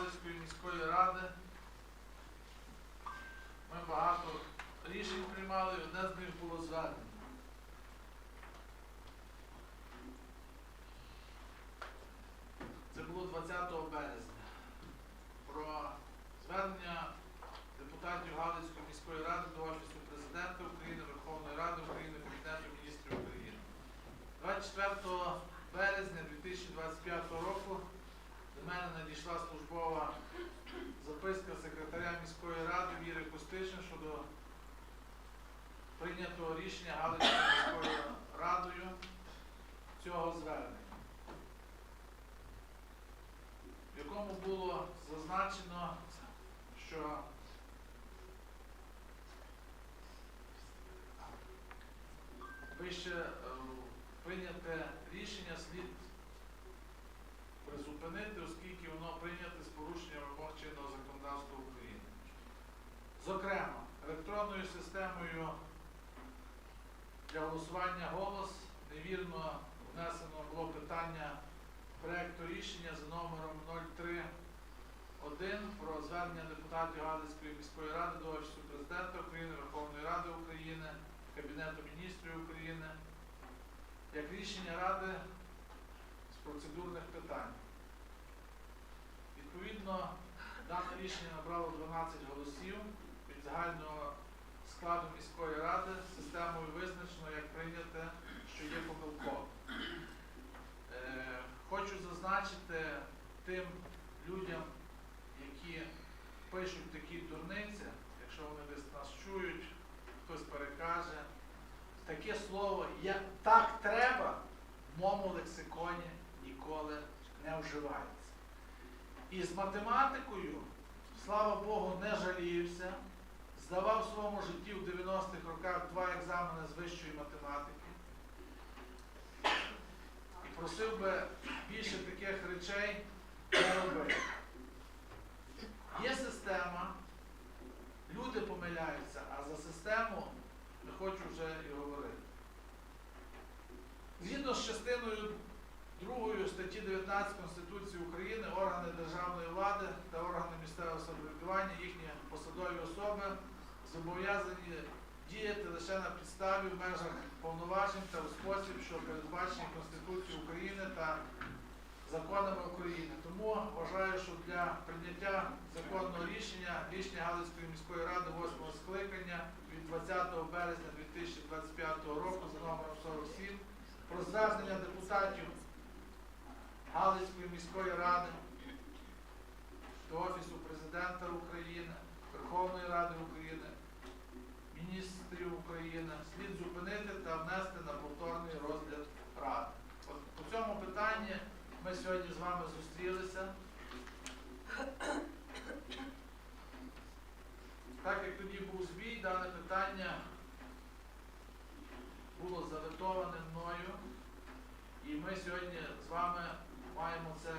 Галицької міської ради. Ми багато рішень приймали, одне з них було звернення. Це було 20 березня про звернення депутатів Галицької міської ради до Офісу президента України, Верховної Ради України, Комітету міністрів України. 24 березня 2025 року до мене надійшла службова записка секретаря міської ради Віри Костишин щодо прийнятого рішення Галицькою міською радою цього звернення, в якому було зазначено, що вище е, прийняте рішення слід призупинити, оскільки воно прийняте з порушенням вимог чинного законодавства України. Зокрема, електронною системою для голосування голос невірно внесено було питання проекту рішення за номером 031 про звернення депутатів Галицької міської ради до Офісу Президента України, Верховної Ради України, Кабінету міністрів України як рішення Ради процедурних питань. Відповідно, дане рішення набрало 12 голосів від загального складу міської ради системою визначено як прийняте, що є помилково. Е, Хочу зазначити тим людям, які пишуть такі дурниці, якщо вони десь нас чують, хтось перекаже, таке слово як так треба в моєму лексиконі ніколи не вживається. І з математикою, слава Богу, не жаліюся. Здавав в своєму житті в 90-х роках два екзамени з вищої математики. І просив би більше таких речей не робити. Є система, люди помиляються, а за систему не хочу вже і говорити. Згідно з частиною 2 статті 19 Конституції України, органи державної влади та органи місцевого самоврядування, їхні посадові особи зобов'язані діяти лише на підставі в межах повноважень та у спосіб, що передбачені Конституцією України та законами України. Тому вважаю, що для прийняття законного рішення, рішення Галицької міської ради 8 скликання від 20 березня 2025 року за номером 47 про звернення депутатів Галицької міської ради до Офісу Президента України, Верховної Ради України, міністрів України слід зупинити та внести на повторний розгляд Ради. От по цьому питанні ми сьогодні з вами зустрілися. Так як тоді був збій, дане питання було заветоване мною, і ми сьогодні з вами маємо це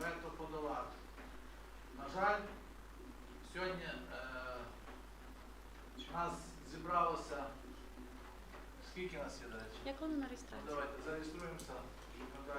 вето подолати. На жаль, сьогодні е, нас зібралося. Скільки нас є, до речі? Як воно на реєстрацію? Давайте зареєструємося, щоб ми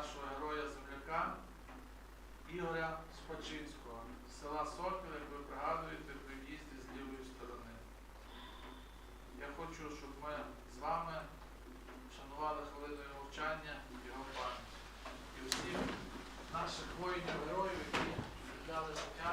нашого героя земляка Ігоря Спочинського з села Сокіл, як ви пригадуєте, при в'їзді з лівої сторони. Я хочу, щоб ми з вами шанували хвилиною мовчання його пам'ять і усіх наших воїнів-героїв, які віддали життя.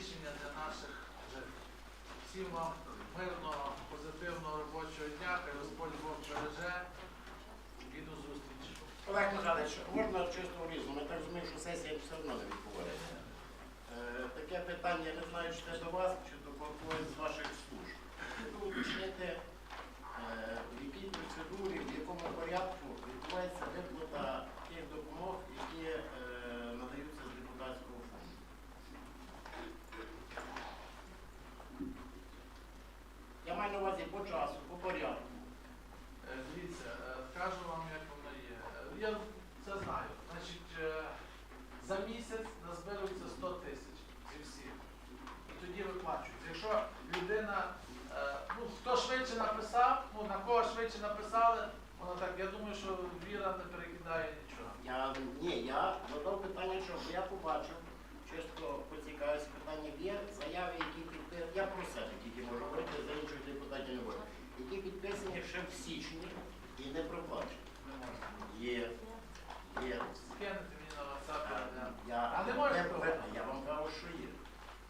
Рішення для наших жителів. Всім вам мирного, позитивного робочого дня, хай Господь Бог береже і до зустрічі. Олег Михайлович, можна чисто різно. Ми так розуміємо, що сесія все одно не відбувається. Е, таке питання, я не знаю, чи це до вас, чи до когось з ваших служб. Ви уточнити, е, в якій процедурі, в якому порядку відбувається виплата тих допомог, які е, надаються з депутатського фонду. Увазі по часу, по порядку. Е, Дивіться, е, скажу вам, як воно є. Я це знаю. Значить, е, за місяць назбирується 100 тисяч зі всіх. І тоді виплачують. Якщо людина, ну хто швидше написав, ну на кого швидше написали, воно так, я думаю, що віра не перекидає нічого. Я ні, я задав питання, що я побачив, чисто поцікавився питання є заяви, які підписані. Я про себе тільки можу говорити, не можу. Які підписані ще в січні і не проплачені. Є. Є. Скинете мені на WhatsApp. Я- А не можна я, я вам кажу, що є.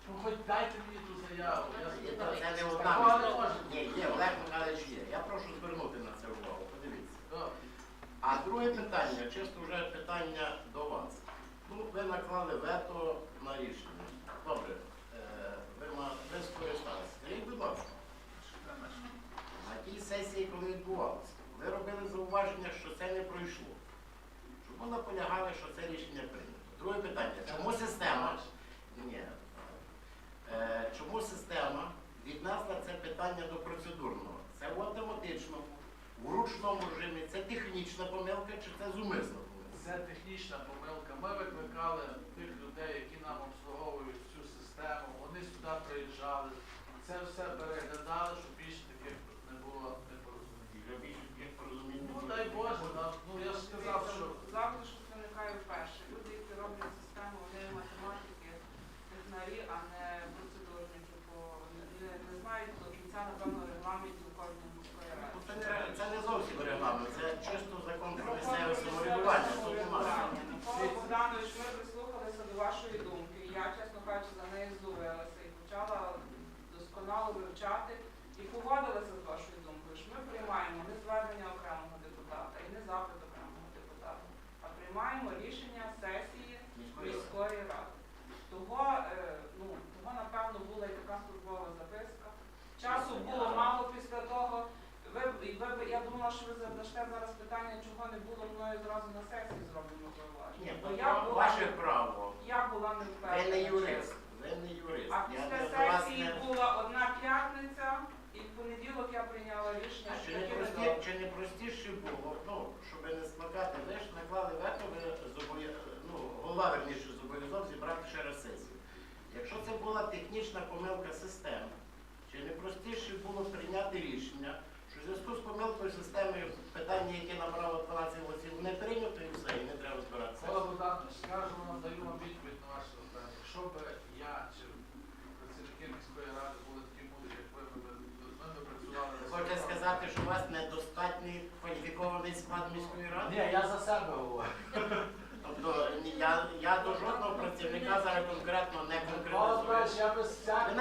Ну хоч дайте мені ту заяву. Я Є, спитаю. Це не Такого не одна. може. Ні, є, Олег Михайлович є. Я прошу звернути на це увагу. Подивіться. Добре. А друге питання, чисто вже питання до вас. Ну, ви наклали вето на рішення. Добре, е, ви, ма- ви скористалися. Скажіть, будь ласка, на тій відбувалося, ви робили зауваження, що це не пройшло. Чому наполягали, що це рішення прийнято? Друге питання, чому система? Ні. Е, чому система віднесла це питання до процедурного? Це в автоматичному, в ручному режимі, це технічна помилка чи це зумисна помилка? Це технічна помилка. Ми викликали тих людей, які нам обслуговують голова верніше зобов'язав зібрати ще раз сесію. Якщо це була технічна помилка системи, чи не простіше було прийняти рішення, що в зв'язку з помилкою системи питання, яке набрало 12 голосів, не прийнято і все.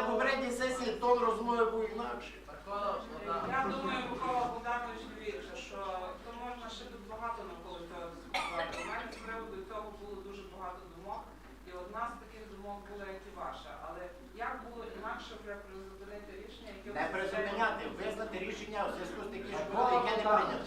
Раз сесію. розмови будуть інакші. Микола Богданович. Я думаю, Микола Богданович дивіться, що то можна ще тут багато навколо цього дискутувати. У мене з приводу цього було дуже багато думок, і одна з таких думок була, як і ваша. Але як було інакше вже призупинити рішення, яке Не призупиняти, визнати рішення у зв'язку з таким, що яке не прийнято.